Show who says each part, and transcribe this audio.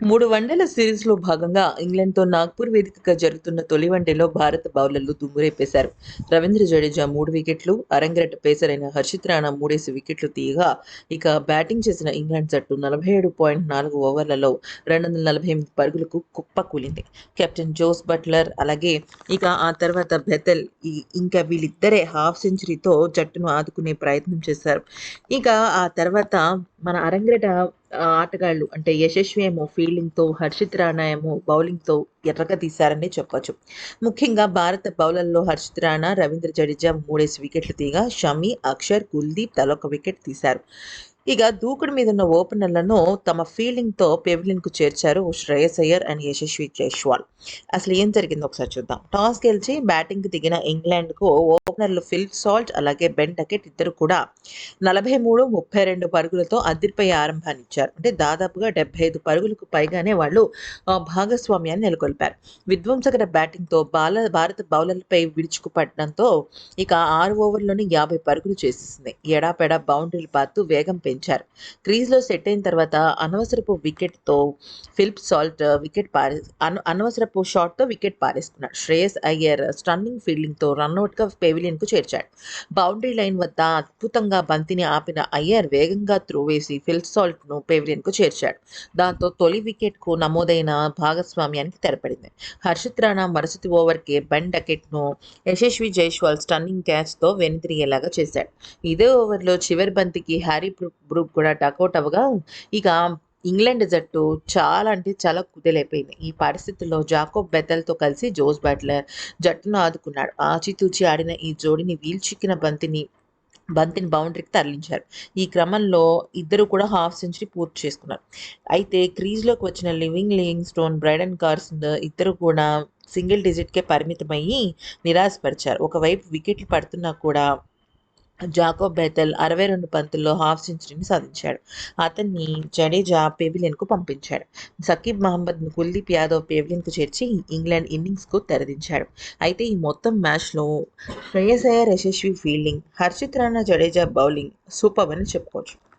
Speaker 1: మూడు వన్డేల సిరీస్లో భాగంగా ఇంగ్లాండ్తో నాగ్పూర్ వేదికగా జరుగుతున్న తొలి వన్డేలో భారత బౌలర్లు దుమ్మురేపేశారు. రవీంద్ర జడేజా మూడు వికెట్లు అరంగేట్ర పేసర్ అయిన హర్షిత్ రాణా మూడేసి వికెట్లు తీయగా ఇక బ్యాటింగ్ చేసిన ఇంగ్లాండ్ జట్టు నలభై ఏడు పాయింట్ నాలుగు ఓవర్లలో రెండు వందల నలభై ఎనిమిది పరుగులకు కుప్పకూలింది కెప్టెన్ జోస్ బట్లర్ అలాగే ఇక ఆ తర్వాత బెతెల్ ఇంకా వీళ్ళిద్దరే హాఫ్ సెంచరీతో జట్టును ఆదుకునే ప్రయత్నం చేశారు. ఇక ఆ తర్వాత మన అరంగేట ఆటగాళ్ళు అంటే యశస్వి ఏమో ఫీల్డింగ్తో హర్షిత్ రాణా ఏమో బౌలింగ్తో ఎర్రగా తీశారని చెప్పొచ్చు. ముఖ్యంగా భారత బౌలర్లో హర్షిత్ రాణా రవీంద్ర జడేజా మూడేసి వికెట్లు తీగా షమి అక్షర్ కుల్దీప్ తలొక వికెట్ తీశారు. ఇక దూకుడు మీద ఉన్న ఓపెనర్లను తమ ఫీల్డింగ్తో పెవిలిన్కు చేర్చారు శ్రేయస్ అయ్యర్ అండ్ యశస్వి జైస్వాల్. అసలు ఏం జరిగిందో ఒకసారి చూద్దాం. టాస్ గెలిచి బ్యాటింగ్కి దిగిన ఇంగ్లాండ్కు ఓపెనర్లు ఫిల్ సాల్ట్ అలాగే బెన్ టకెట్ ఇద్దరు కూడా నలభై మూడు ముప్పై రెండు పరుగులతో అదిరిపోయే ఆరంభాన్నిచ్చారు. అంటే దాదాపుగా డెబ్బై ఐదు పరుగులకు పైగానే వాళ్ళు భాగస్వామ్యాన్ని నెలకొల్పారు. విధ్వంసకర బ్యాటింగ్తో బాల భారత బౌలర్లపై విడుచుకుపడడంతో ఇక ఆరు ఓవర్లోనే యాభై పరుగులు చేసేసింది. ఎడాపెడా బౌండరీలు పాతూ వేగం పెంచారు. క్రీజ్లో సెట్ అయిన తర్వాత అనవసరపు వికెట్తో ఫిలిప్ సాల్ట్ వికెట్ పారే అన అనవసరపు షాట్తో వికెట్ పారేసుకున్నాడు. శ్రేయస్ అయ్యర్ స్టన్నింగ్ ఫీల్డింగ్తో రన్అట్గా పెవిలియన్కు చేర్చాడు. బౌండరీ లైన్ వద్ద అద్భుతంగా బంతిని ఆపిన అయ్యర్ వేగంగా త్రో వేసి ఫిల్సాల్ట్ను పెవిలియన్కు చేర్చాడు. దాంతో తొలి వికెట్కు నమోదైన భాగస్వామ్యానికి తెరపడింది. హర్షిత్ రాణా మరుసటి ఓవర్కి బెన్ డకెట్ను యశస్వి జైస్వాల్ స్టన్నింగ్ క్యాచ్తో వెనుతిరిగేలాగా చేశాడు. ఇదే ఓవర్లో చివరి బంతికి హ్యారీ బ్రూక్ కూడా టకౌట్ అవ్వగా ఇక ఇంగ్లాండ్ జట్టు చాలా అంటే చాలా కుదేలైపోయింది. ఈ పరిస్థితుల్లో జాకోబ్ బెతల్తో కలిసి జోస్ బ్యాట్లర్ జట్టును ఆదుకున్నాడు. ఆచితూచి ఆడిన ఈ జోడిని వీల్చిక్కిన బంతిని బంతిని బౌండరీకి తరలించారు. ఈ క్రమంలో ఇద్దరు కూడా హాఫ్ సెంచరీ పూర్తి చేసుకున్నారు. అయితే క్రీజ్లోకి వచ్చిన Living Livingstone Brydon Carson ఇద్దరు కూడా సింగిల్ డిజిట్కే పరిమితమయ్యి నిరాశపరిచారు. ఒకవైపు వికెట్లు పడుతున్నా కూడా జాకోబ్ బెతల్ అరవై రెండు పంతుల్లో హాఫ్ సెంచరీని సాధించాడు. అతన్ని జడేజా పెవిలియన్కు పంపించాడు. సకీబ్ మహమ్మద్ను కుల్దీప్ యాదవ్ పెవిలియన్కు చేర్చి ఇంగ్లాండ్ ఇన్నింగ్స్కు తెరదించాడు. అయితే ఈ మొత్తం మ్యాచ్లో శ్రేయసయ Iyer Yashasvi fielding Harshit Rana Jadeja bowling super అని చెప్పుకోవచ్చు.